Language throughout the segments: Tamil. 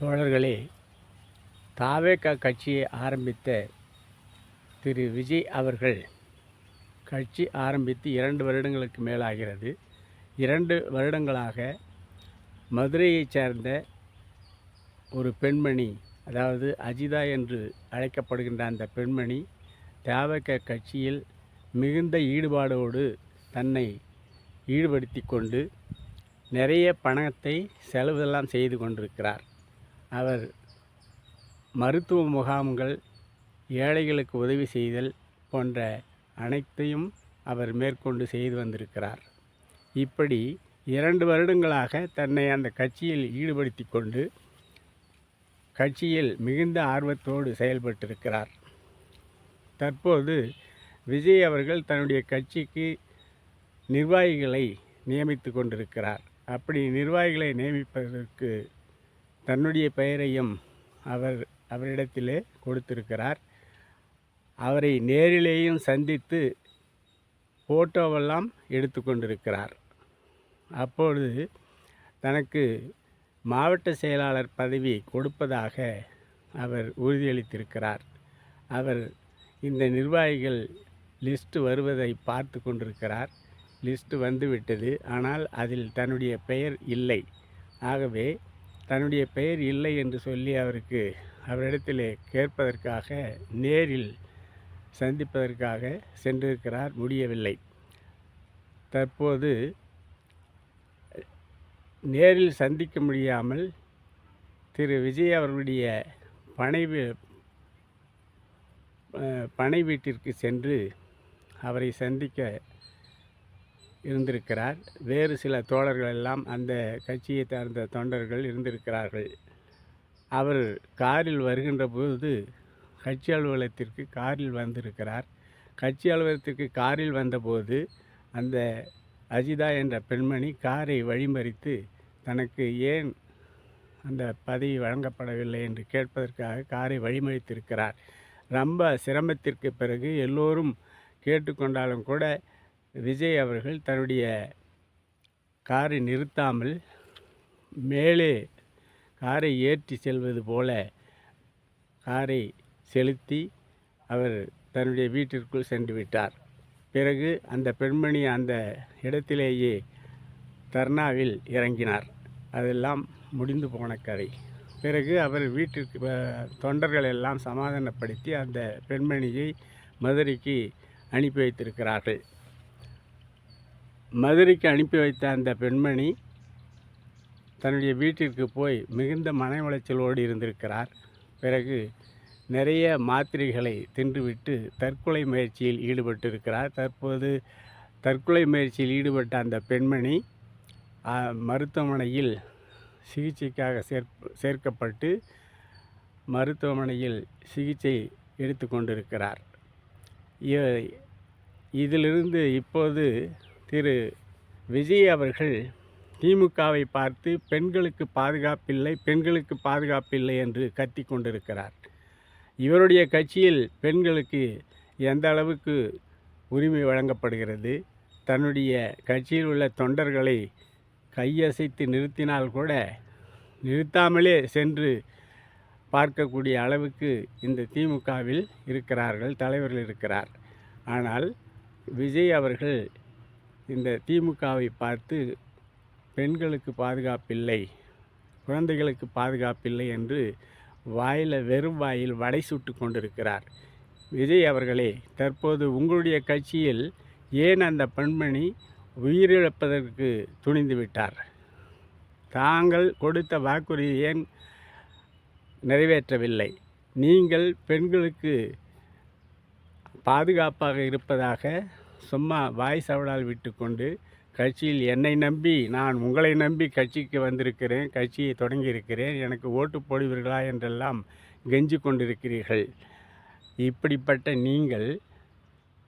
தோழர்களே தாவேகா கட்சியை ஆரம்பித்த திரு. விஜய் அவர்கள் கட்சி ஆரம்பித்து இரண்டு வருடங்களுக்கு மேலாகிறது. இரண்டு வருடங்களாக மதுரையைச் சேர்ந்த ஒரு பெண்மணி அதாவது அஜிதா என்று அழைக்கப்படுகின்ற அந்த பெண்மணி தாவேகா கட்சியில் மிகுந்த ஈடுபாடோடு தன்னை ஈடுபடுத்தி கொண்டு நிறைய பணத்தை செலவெல்லாம் செய்து கொண்டிருக்கிறார். அவர் மருத்துவ முகாம்கள் ஏழைகளுக்கு உதவி செய்தல் போன்ற அனைத்தையும் அவர் மேற்கொண்டு செய்து வந்திருக்கிறார். இப்படி இரண்டு வருடங்களாக தன்னை அந்த கட்சியில் ஈடுபடுத்தி கொண்டு கட்சியில் மிகுந்த ஆர்வத்தோடு செயல்பட்டிருக்கிறார். தற்போது விஜய் அவர்கள் தன்னுடைய கட்சிக்கு நிர்வாகிகளை நியமித்து கொண்டிருக்கிறார். அப்படி நிர்வாகிகளை நியமிப்பதற்கு தன்னுடைய பெயரையும் அவர் அவரிடத்திலே கொடுத்திருக்கிறார். அவரை நேரிலேயும் சந்தித்து ஃபோட்டோவெல்லாம் எடுத்து கொண்டிருக்கிறார். அப்பொழுது தனக்கு மாவட்ட செயலாளர் பதவி கொடுப்பதாக அவர் உறுதியளித்திருக்கிறார். அவர் இந்த நிர்வாகிகள் லிஸ்ட்டு வருவதை பார்த்து கொண்டிருக்கிறார். லிஸ்ட்டு வந்துவிட்டது ஆனால் அதில் தன்னுடைய பெயர் இல்லை. ஆகவே தன்னுடைய பெயர் இல்லை என்று சொல்லி அவருக்கு அவரிடத்திலே கேட்பதற்காக நேரில் சந்திப்பதற்காக சென்றிருக்கிறார். முடியவில்லை. தற்போது நேரில் சந்திக்க முடியாமல் திரு. விஜய் அவர்களுடைய பனை பனை வீட்டிற்கு சென்று அவரை சந்திக்க இருந்திருக்கிறார். வேறு சில தோழர்கள் எல்லாம் அந்த கட்சியை சார்ந்த தொண்டர்கள் இருந்திருக்கிறார்கள். அவர் காரில் வருகின்ற போது கட்சி அலுவலகத்திற்கு காரில் வந்திருக்கிறார். கட்சி அலுவலகத்திற்கு காரில் வந்தபோது அந்த அஜிதா என்ற பெண்மணி காரை வழிமறித்து தனக்கு ஏன் அந்த பதவி வழங்கப்படவில்லை என்று கேட்பதற்காக காரை வழிமறித்திருக்கிறார். ரொம்ப சிரமத்திற்கு பிறகு எல்லோரும் கேட்டுக்கொண்டாலும் கூட விஜய் அவர்கள் தன்னுடைய காரை நிறுத்தாமல் மேலே காரை ஏற்றி செல்வது போல காரை செலுத்தி அவர் தன்னுடைய வீட்டிற்குள் சென்று விட்டார். பிறகு அந்த பெண்மணி அந்த இடத்திலேயே தர்ணாவில் இறங்கினார். அதெல்லாம் முடிந்து போன கதை. பிறகு அவர் வீட்டிற்கு தொண்டர்கள் எல்லாம் சமாதானப்படுத்தி அந்த பெண்மணியை மதுரைக்கு அனுப்பி வைத்திருக்கிறார்கள். மதுரைக்கு அனுப்பி வைத்த அந்த பெண்மணி தன்னுடைய வீட்டிற்கு போய் மிகுந்த மன உளைச்சலோடு இருந்திருக்கிறார். பிறகு நிறைய மாத்திரைகளை தின்றுவிட்டு தற்கொலை முயற்சியில் ஈடுபட்டிருக்கிறார். தற்போது தற்கொலை முயற்சியில் ஈடுபட்ட அந்த பெண்மணி மருத்துவமனையில் சிகிச்சைக்காக சேர் சேர்க்கப்பட்டு மருத்துவமனையில் சிகிச்சை எடுத்து கொண்டிருக்கிறார் இதிலிருந்து இப்போது திரு விஜய் அவர்கள் திமுகவை பார்த்து பெண்களுக்கு பாதுகாப்பில்லை பெண்களுக்கு பாதுகாப்பில்லை என்று கத்தி கொண்டிருக்கிறார். இவருடைய கட்சியில் பெண்களுக்கு எந்த அளவுக்கு உரிமை வழங்கப்படுகிறது? தன்னுடைய கட்சியில் உள்ள தொண்டர்களை கையசைத்து நிறுத்தினால் கூட நிறுத்தாமலே சென்று பார்க்கக்கூடிய அளவுக்கு இந்த திமுகவில் இருக்கிறார்கள் தலைவர்கள் இருக்கிறார். ஆனால் விஜய் அவர்கள் இந்த திமுகவை பார்த்து பெண்களுக்கு பாதுகாப்பில்லை குழந்தைகளுக்கு பாதுகாப்பில்லை என்று வாயில் வெறும் வாயில் வடை சுட்டு கொண்டிருக்கிறார். விஜய் அவர்களே தற்போது உங்களுடைய கட்சியில் ஏன் அந்த பெண்மணி உயிரிழப்பதற்கு துணிந்து விட்டார்? தாங்கள் கொடுத்த வாக்குறுதி ஏன் நிறைவேற்றவில்லை? நீங்கள் பெண்களுக்கு பாதுகாப்பாக இருப்பதாக சும்மா வாய் சவடால் விட்டுக்கொண்டு கட்சியில் என்னை நம்பி நான் உங்களை நம்பி கட்சிக்கு வந்திருக்கிறேன் கட்சியை தொடங்கியிருக்கிறேன் எனக்கு ஓட்டு போடுவீர்களா என்றெல்லாம் கெஞ்சி கொண்டிருக்கிறீர்கள். இப்படிப்பட்ட நீங்கள்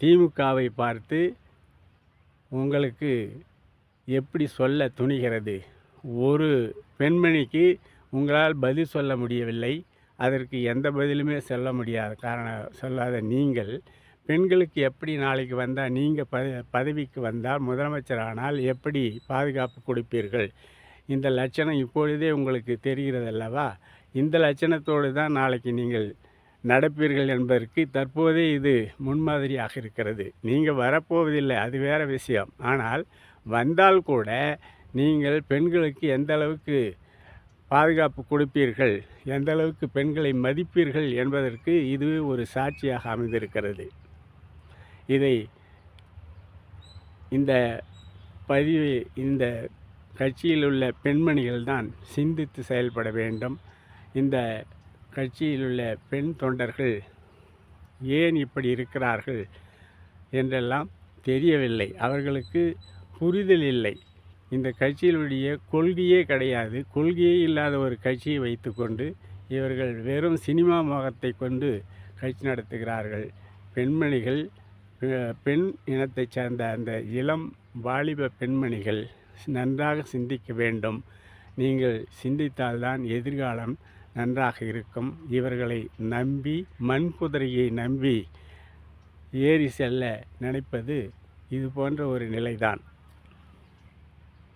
திமுகவை பார்த்து உங்களுக்கு எப்படி சொல்ல துணிகிறது? ஒரு பெண்மணிக்கு உங்களால் பதில் சொல்ல முடியவில்லை. அதற்கு எந்த பதிலுமே சொல்ல முடியாத காரணம் சொல்லாத நீங்கள் பெண்களுக்கு எப்படி நாளைக்கு வந்தால் நீங்கள் ப பதவிக்கு வந்தால் முதலமைச்சர் ஆனால் எப்படி பாதுகாப்பு கொடுப்பீர்கள்? இந்த லட்சணம் இப்பொழுதே உங்களுக்கு தெரிகிறது அல்லவா? இந்த லட்சணத்தோடு தான் நாளைக்கு நீங்கள் நடப்பீர்கள் என்பதற்கு தற்போதே இது முன்மாதிரியாக இருக்கிறது. நீங்கள் வரப்போவதில்லை அது வேறு விஷயம். ஆனால் வந்தால் கூட நீங்கள் பெண்களுக்கு எந்த அளவுக்கு பாதுகாப்பு கொடுப்பீர்கள் எந்த அளவுக்கு பெண்களை மதிப்பீர்கள் என்பதற்கு இது ஒரு சாட்சியாக அமைந்திருக்கிறது. இதை இந்த பதிவு இந்த கட்சியில் உள்ள பெண்மணிகள் தான் சிந்தித்து செயல்பட வேண்டும். இந்த கட்சியில் உள்ள பெண் தொண்டர்கள் ஏன் இப்படி இருக்கிறார்கள் என்றெல்லாம் தெரியவில்லை. அவர்களுக்கு புரிதல் இல்லை. இந்த கட்சியினுடைய கொள்கையே கிடையாது. கொள்கையே இல்லாத ஒரு கட்சியை வைத்துக்கொண்டு இவர்கள் வெறும் சினிமா முகத்தை கொண்டு கட்சி நடத்துகிறார்கள். பெண்மணிகள் பெண் இனத்தைச் சேர்ந்த அந்த இளம் வாலிப பெண்மணிகள் நன்றாக சிந்திக்க வேண்டும். நீங்கள் சிந்தித்தால்தான் எதிர்காலம் நன்றாக இருக்கும். இவர்களை நம்பி மண் குதிரையை நம்பி ஏறி செல்ல நினைப்பது இது போன்ற ஒரு நிலைதான்.